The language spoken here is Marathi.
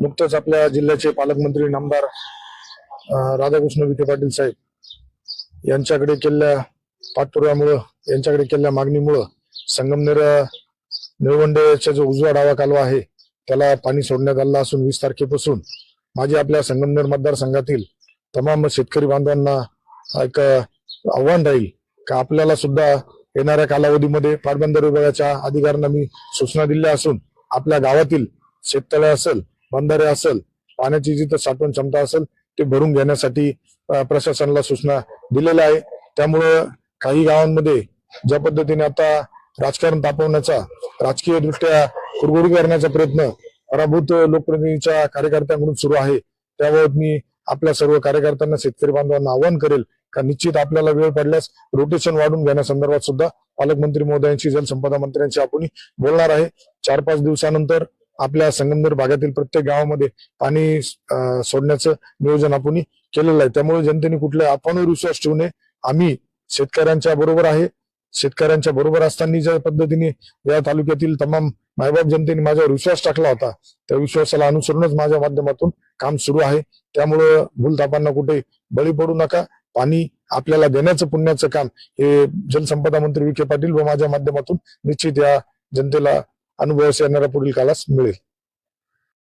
नुकतंच आपल्या जिल्ह्याचे पालकमंत्री नामदार राधाकृष्ण विखे पाटील साहेब यांच्याकडे केलेल्या पाठपुराव्यामुळं यांच्याकडे केलेल्या मागणीमुळं संगमनेर निळवंडेचा जो उजवा डावा कालवा आहे त्याला पाणी सोडण्यात आलं असून वीस तारखेपासून माझे आपल्या संगमनेर मतदारसंघातील तमाम शेतकरी बांधवांना एक आव्हान राहील का आपल्याला सुद्धा येणाऱ्या कालावधीमध्ये पाटबंधारे विभागाच्या अधिकाऱ्यांना मी सूचना दिल्या असून आपल्या गावातील शेततळे असेल बंधारे असेल पाण्याची जिथं साठवण क्षमता असेल ते भरून घेण्यासाठी प्रशासनाला सूचना दिलेल्या आहे त्यामुळं काही गावांमध्ये ज्या पद्धतीने आता राजकारण तापवण्याचा राजकीय दृष्ट्या कुरगुरी करण्याचा प्रयत्न पराभूत लोकप्रतिनिधीच्या कार्यकर्त्यांकडून सुरू आहे. त्याबाबत मी आपल्या सर्व कार्यकर्त्यांना शेतकरी बांधवांना आवाहन करेल का निश्चित आपल्याला वेळ पडल्यास रोटेशन वाढून घेण्यासंदर्भात सुद्धा पालकमंत्री महोदयांशी जलसंपदा मंत्र्यांशी आपण बोलणार आहे. चार पाच दिवसानंतर आपल्या संगमनेर भागातील प्रत्येक गावामध्ये पाणी सोडण्याचं नियोजन आपण केलेलं आहे. त्यामुळे जनतेने कुठल्या अफवांवर विश्वास ठेवू नये. आम्ही शेतकऱ्यांच्या बरोबर आहे. शेतकऱ्यांच्या बरोबर असताना ज्या पद्धतीने या तालुक्यातील तमाम मायबाप जनतेने माझ्यावर विश्वास टाकला होता त्या विश्वासाला अनुसरूनच माझ्या माध्यमातून काम सुरू आहे. त्यामुळं भूलतापांना कुठे बळी पडू नका. पाणी आपल्याला देण्याचं पुण्याचं काम हे जलसंपदा मंत्री विखे पाटील व माझ्या माध्यमातून निश्चित या जनतेला अनुभव येणाऱ्या पुढील कालास मिळेल.